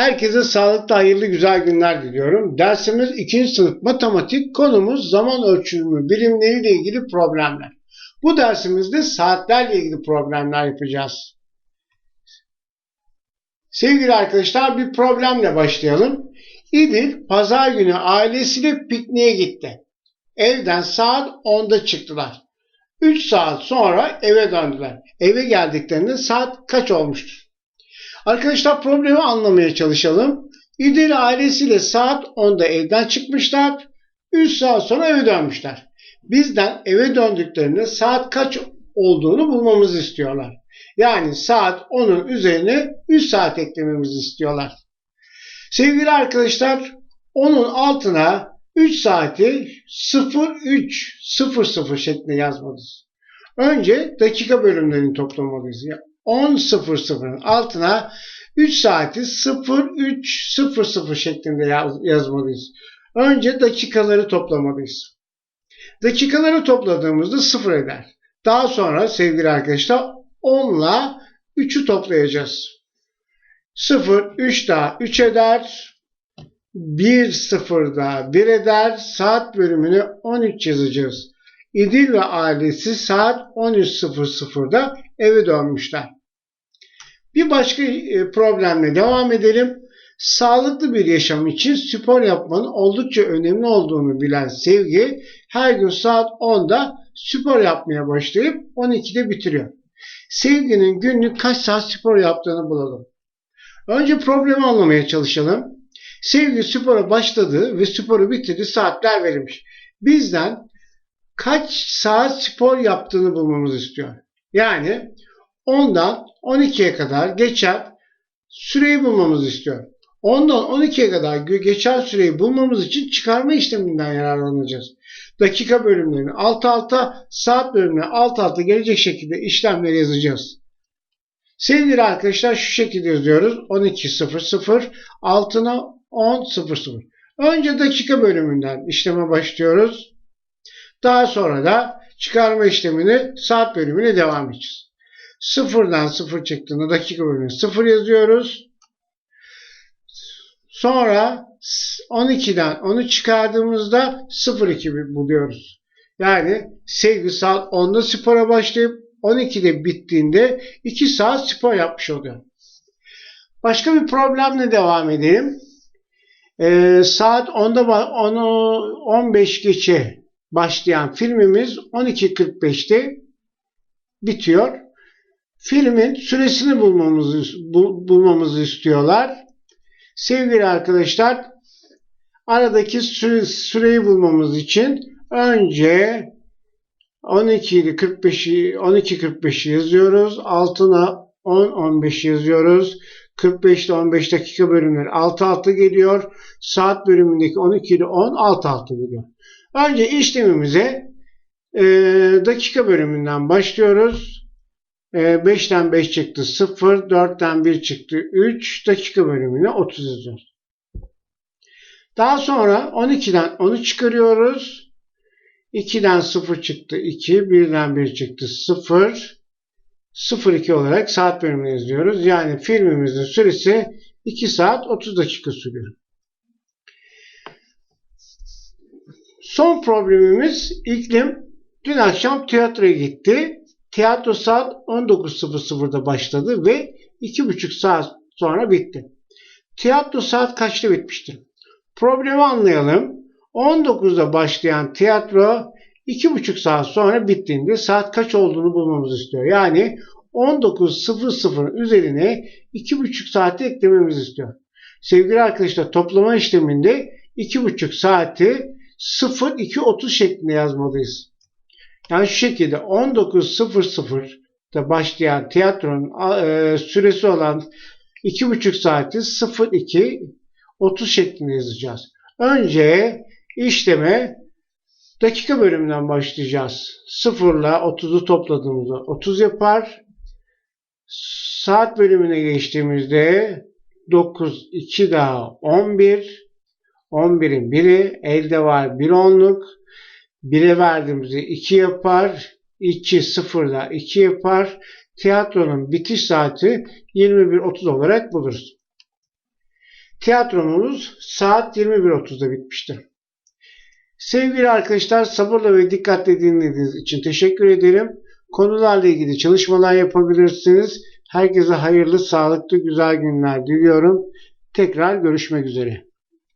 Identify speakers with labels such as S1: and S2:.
S1: Herkese sağlıklı, hayırlı, güzel günler diliyorum. Dersimiz 2. sınıf matematik, konumuz zaman ölçümü birimleriyle ilgili problemler. Bu dersimizde saatlerle ilgili problemler yapacağız. Sevgili arkadaşlar bir problemle başlayalım. İdil pazar günü ailesiyle pikniğe gitti. Evden saat 10'da çıktılar. 3 saat sonra eve döndüler. Eve geldiklerinde saat kaç olmuştur? Arkadaşlar problemi anlamaya çalışalım. İdil ailesiyle saat 10'da evden çıkmışlar. 3 saat sonra eve dönmüşler. Bizden eve döndüklerinde saat kaç olduğunu bulmamızı istiyorlar. Yani saat 10'un üzerine 3 saat eklememizi istiyorlar. Sevgili arkadaşlar 10'un altına 3 saati 0300 şeklinde yazmalıyız. Önce dakika bölümlerini toplamalıyız. 10.00'ın altına 3 saati 0300 şeklinde yaz, yazmalıyız. Önce dakikaları toplamalıyız. Dakikaları topladığımızda 0 eder. Daha sonra sevgili arkadaşlar 10 ile 3'ü toplayacağız. 0, 3 daha 3 eder. 1, 0 daha 1 eder. Saat bölümünü 13 yazacağız. İdil ve ailesi saat 13.00'da eve dönmüşler. Bir başka e, problemle devam edelim. Sağlıklı bir yaşam için spor yapmanın oldukça önemli olduğunu bilen Sevgi her gün saat 10'da spor yapmaya başlayıp 12'de bitiriyor. Sevgi'nin günlük kaç saat spor yaptığını bulalım. Önce problemi anlamaya çalışalım. Sevgi spora başladı ve sporu bitirdi saatler verilmiş. Bizden kaç saat spor yaptığını bulmamızı istiyor. Yani 10'dan 12'ye kadar geçen süreyi bulmamızı istiyor. 10'dan 12'ye kadar geçen süreyi bulmamız için çıkarma işleminden yararlanacağız. Dakika bölümlerini alt alta, saat bölümlerini alt alta gelecek şekilde işlemleri yazacağız. Sevgili arkadaşlar şu şekilde yazıyoruz. 12.00 altına 10.00. Önce dakika bölümünden işleme başlıyoruz. Daha sonra da çıkarma işlemini saat bölümüne devam edeceğiz. Sıfırdan sıfır çıktığında dakika bölümüne sıfır yazıyoruz. Sonra 12'den 10'u çıkardığımızda 0,2 buluyoruz. Yani sevgi saat 10'da spora başlayıp 12'de bittiğinde 2 saat spor yapmış oluyor. Başka bir problemle devam edelim. Ee, saat 10'da 10'u 15 geçe başlayan filmimiz 12.45'te bitiyor. Filmin süresini bulmamızı, bul, bulmamızı istiyorlar. Sevgili arkadaşlar aradaki süre, süreyi bulmamız için önce 12 ile 45'i 12 45'i yazıyoruz. Altına 10 15 yazıyoruz. 45 ile 15 dakika bölümleri alt alta geliyor. Saat bölümündeki 12 ile 10 alt alta geliyor. Önce işlemimize e, dakika bölümünden başlıyoruz. 5'ten ee, 5 çıktı 0, 4'ten 1 çıktı 3, dakika bölümüne 30 yazıyoruz. Daha sonra 12'den 10'u çıkarıyoruz. 2'den 0 çıktı 2, 1'den 1 çıktı 0, 02 olarak saat bölümünü yazıyoruz. Yani filmimizin süresi 2 saat 30 dakika sürüyor. Son problemimiz iklim. Dün akşam tiyatroya gitti. Tiyatro saat 19.00'da başladı ve 2,5 saat sonra bitti. Tiyatro saat kaçta bitmiştir? Problemi anlayalım. 19'da başlayan tiyatro 2,5 saat sonra bittiğinde saat kaç olduğunu bulmamızı istiyor. Yani 19.00'ın üzerine 2,5 saati eklememizi istiyor. Sevgili arkadaşlar toplama işleminde 2,5 saati 0-2-30 şeklinde yazmalıyız. Yani şu şekilde 19.00'da başlayan tiyatronun e, süresi olan 2,5 saati 02 30 şeklinde yazacağız. Önce işleme dakika bölümünden başlayacağız. 0 ile 30'u topladığımızda 30 yapar. Saat bölümüne geçtiğimizde 9, 2 daha 11. 11'in biri elde var 1 onluk. 1'e verdiğimizde 2 yapar. 2 0'da 2 yapar. Tiyatronun bitiş saati 21.30 olarak buluruz. Tiyatromuz saat 21.30'da bitmiştir. Sevgili arkadaşlar sabırla ve dikkatle dinlediğiniz için teşekkür ederim. Konularla ilgili çalışmalar yapabilirsiniz. Herkese hayırlı, sağlıklı, güzel günler diliyorum. Tekrar görüşmek üzere.